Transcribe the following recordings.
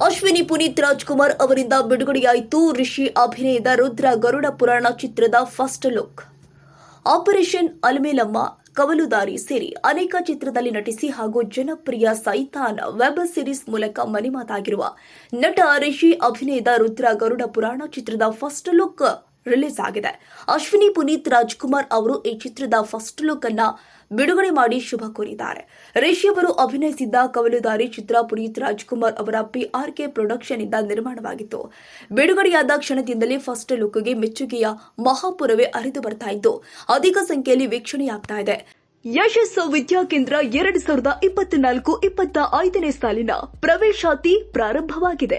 ಅಶ್ವಿನಿ ಪುನೀತ್ ರಾಜ್ಕುಮಾರ್ ಅವರಿಂದ ಬಿಡುಗಡೆಯಾಯಿತು ರಿಷಿ ಅಭಿನಯದ ರುದ್ರ ಗರುಡ ಪುರಾಣ ಚಿತ್ರದ first look. Operation Alamelamma, Kavaludaari ಸೇರಿ ಅನೇಕ ಚಿತ್ರದಲ್ಲಿ ನಟಿಸಿ ಹಾಗೂ ಜನಪ್ರಿಯ ಸೈತಾನ್ ವೆಬ್ ಸಿರೀಸ್ ಮೂಲಕ ಮನೆಮಾತಾಗಿರುವ ನಟ ರಿಷಿ ಅಭಿನಯದ ರುದ್ರ ಗರುಡ ಪುರಾಣ ಚಿತ್ರದ ಫಸ್ಟ್ ಲುಕ್ ರಿಲೀಸ್ ಆಗಿದೆ. ಅಶ್ವಿನಿ ಪುನೀತ್ ರಾಜ್ಕುಮಾರ್ ಅವರು ಈ ಚಿತ್ರದ ಫಸ್ಟ್ ಲುಕ್ ಅನ್ನ ಬಿಡುಗಡೆ ಮಾಡಿ ಶುಭ ಕೋರಿದ್ದಾರೆ. ರಿಷಿ ಅವರು ಅಭಿನಯಿಸಿದ್ದ ಕವಲುದಾರಿ ಚಿತ್ರ ಪುನೀತ್ ರಾಜ್ಕುಮಾರ್ ಅವರ ಪಿಆರ್ಕೆ ಪ್ರೊಡಕ್ಷನ್ ಇಂದ ನಿರ್ಮಾಣವಾಗಿತ್ತು. ಬಿಡುಗಡೆಯಾದ ಕ್ಷಣದಿಂದಲೇ ಫಸ್ಟ್ ಲುಕ್ಗೆ ಮೆಚ್ಚುಗೆಯ ಮಹಾಪುರವೇ ಅರಿದು ಬರ್ತಾ ಇದ್ದು, ಅಧಿಕ ಸಂಖ್ಯೆಯಲ್ಲಿ ವೀಕ್ಷಣೆಯಾಗ್ತಾ ಇದೆ. ಯಶಸ್ಸು ವಿದ್ಯಾಕೇಂದ್ರ ಎರಡು ಸಾವಿರದ ಇಪ್ಪತ್ನಾಲ್ಕು ಇಪ್ಪತ್ತ ಐದನೇ ಸಾಲಿನ ಪ್ರವೇಶಾತಿ ಪ್ರಾರಂಭವಾಗಿದೆ.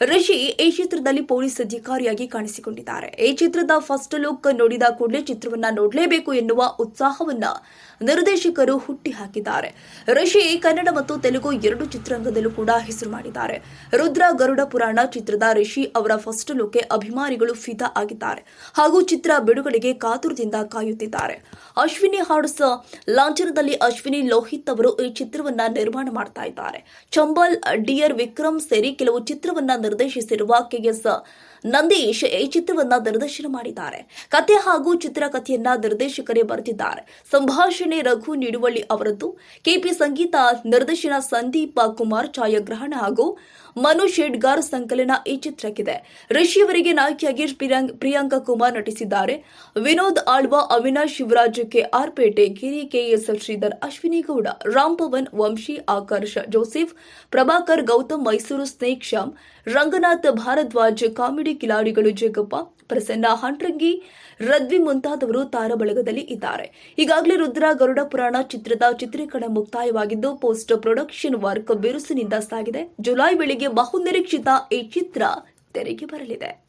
ರಿಷಿ ಈ ಚಿತ್ರದಲ್ಲಿ ಪೊಲೀಸ್ ಅಧಿಕಾರಿಯಾಗಿ ಕಾಣಿಸಿಕೊಂಡಿದ್ದಾರೆ. ಈ ಚಿತ್ರದ ಫಸ್ಟ್ ಲುಕ್ ನೋಡಿದ ಕೂಡಲೇ ಚಿತ್ರವನ್ನ ನೋಡಲೇಬೇಕು ಎನ್ನುವ ಉತ್ಸಾಹವನ್ನ ನಿರ್ದೇಶಕರು ಹುಟ್ಟಿ ಹಾಕಿದ್ದಾರೆ ರಿಷಿ ಕನ್ನಡ ಮತ್ತು ತೆಲುಗು ಎರಡು ಚಿತ್ರರಂಗದಲ್ಲೂ ಕೂಡ ಹೆಸರು ಮಾಡಿದ್ದಾರೆ. ರುದ್ರ ಗರುಡ ಪುರಾಣ ಚಿತ್ರದ ರಿಷಿ ಅವರ ಫಸ್ಟ್ ಲುಕ್ಗೆ ಅಭಿಮಾನಿಗಳು ಫಿದಾ ಆಗಿದ್ದಾರೆ. ಹಾಗೂ ಚಿತ್ರ ಬಿಡುಗಡೆಗೆ ಕಾತುರದಿಂದ ಕಾಯುತ್ತಿದ್ದಾರೆ. ಅಶ್ವಿನಿ ಹಾಡ್ಸ್ ಲಾಂಛನದಲ್ಲಿ ಅಶ್ವಿನಿ ಲೋಹಿತ್ ಅವರು ಈ ಚಿತ್ರವನ್ನ ನಿರ್ಮಾಣ ಮಾಡ್ತಾ ಇದ್ದಾರೆ. ಚಂಬಲ್, ಡಿಯರ್ ವಿಕ್ರಮ್ ಸೇರಿ ಕೆಲವು ಚಿತ್ರವನ್ನ ನಿರ್ದೇಶಿಸಿರುವ ಕೆಎಸ್ ನಂದೀಶ್ ಈ ಚಿತ್ರವನ್ನ ನಿರ್ದೇಶನ ಮಾಡಿದ್ದಾರೆ. ಕತೆ ಹಾಗೂ ಚಿತ್ರಕಥೆಯನ್ನ ನಿರ್ದೇಶಕರೇ ಬರೆದಿದ್ದಾರೆ. ಸಂಭಾಷಣೆ ರಘು ನಿಡುವಳ್ಳಿ ಅವರದ್ದು. ಕೆಪಿ ಸಂಗೀತ ನಿರ್ದೇಶನ ಸಂದೀಪ ಕುಮಾರ್ ಛಾಯಾಗ್ರಹಣ ಹಾಗೂ ಮನು ಶೇಡ್ಗಾರ್ ಸಂಕಲನ ಈ ಚಿತ್ರಕ್ಕಿದೆ. ರಿಷಿ ಅವರಿಗೆ ನಾಯಕಿಯಾಗಿ ಪ್ರಿಯಾಂಕ್- ಪ್ರಿಯಾಂಕಾ ಕುಮಾರ್ ನಟಿಸಿದ್ದಾರೆ. Vinod Alva, Avinash Shivaraj K R Pete Giri K S Sridhar, Ashwini Gowda, Ram Pavan, Vamshi, Akarsha, Joseph, Prabhakar, Gautam, Mysuru snake Shyam Ranganath Bharadwaj comedy ಕಿಲಾಡಿಗಳು ಜಗಪ್ಪ, ಪ್ರಸನ್ನ ಹಂಟ್ರಂಗಿ, ರದ್ವಿ ಮುಂತಾದವರು ತಾರಬಳಗದಲ್ಲಿ ಇದ್ದಾರೆ. ಈಗಾಗಲೇ ರುದ್ರ ಗರುಡ ಪುರಾಣ ಚಿತ್ರದ ಚಿತ್ರೀಕರಣ ಮುಕ್ತಾಯವಾಗಿದ್ದು, ಪೋಸ್ಟ್ ಪ್ರೊಡಕ್ಷನ್ ವರ್ಕ್ ಬಿರುಸಿನಿಂದ ಸಾಗಿದೆ. ಜುಲೈ ವೇಳೆಗೆ ಬಹುನಿರೀಕ್ಷಿತ ಈ ಚಿತ್ರ ತೆರೆಗೆ ಬರಲಿದೆ.